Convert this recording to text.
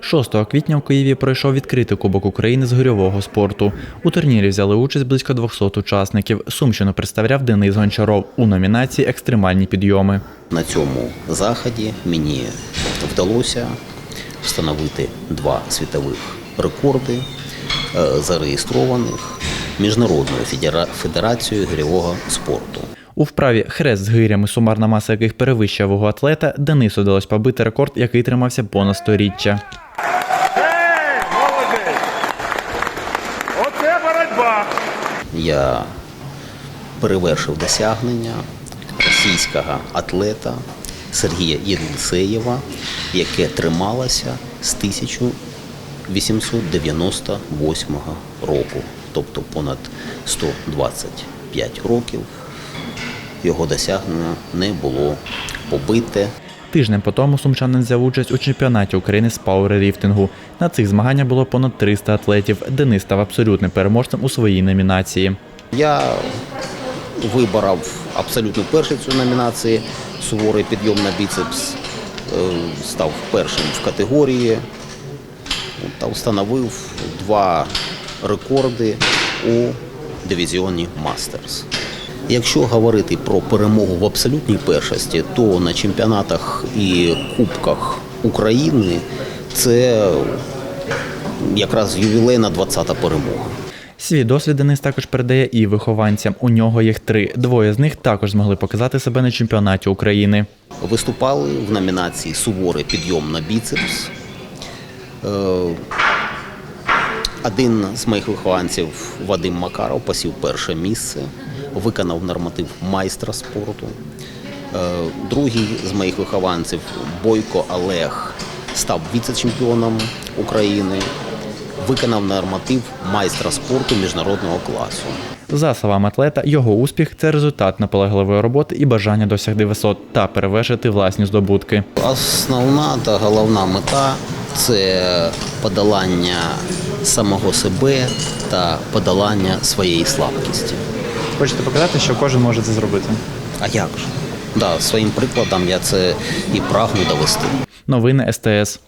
6 квітня у Києві пройшов відкритий Кубок України з гирьового спорту. У турнірі взяли участь близько 200 учасників. Сумщину представляв Денис Гончаров у номінації Екстремальні підйоми. На цьому заході мені вдалося встановити два світових рекорди, е, зареєстрованих Міжнародною федера- федерацією гирьового спорту. У вправі хрест з гирями, сумарна маса яких перевищує вагу атлета, Денису вдалося побити рекорд, який тримався понад сторіччя. Оце боротьба! Я перевершив досягнення російського атлета Сергія Єлисеєва, яке трималося з 1898 року, тобто понад 125 років. Його досягнення не було побите. Тижнем по тому сумчанин взяв участь у чемпіонаті України з пауерліфтингу. На цих змаганнях було понад 300 атлетів. Денис став абсолютним переможцем у своїй номінації. Я виборов абсолютно перший цю номінації суворий підйом на біцепс. Е, Став першим в категорії та встановив два рекорди у дивізіоні Мастерс. Якщо говорити про перемогу в абсолютній першості, то на чемпіонатах і кубках України це якраз ювілейна 20-та перемога. Свій досвід Денис також передає і вихованцям. У нього їх три. Двоє з них також змогли показати себе на чемпіонаті України. Виступали в номінації Суворий підйом на біцепс. Е, Один з моїх вихованців Вадим Макаров посів перше місце, виконав норматив майстра спорту. Е, Другий з моїх вихованців Бойко Олег став віце-чемпіоном України, виконав норматив майстра спорту міжнародного класу. За словами атлета, його успіх це результат наполегливої роботи і бажання досягти висот та перевершити власні здобутки. Основна та головна мета це подолання самого себе та подолання своєї слабкості. Хочете показати, що кожен може це зробити. А як ж? Да, своїм прикладом я це і прагну довести. Новини СТС.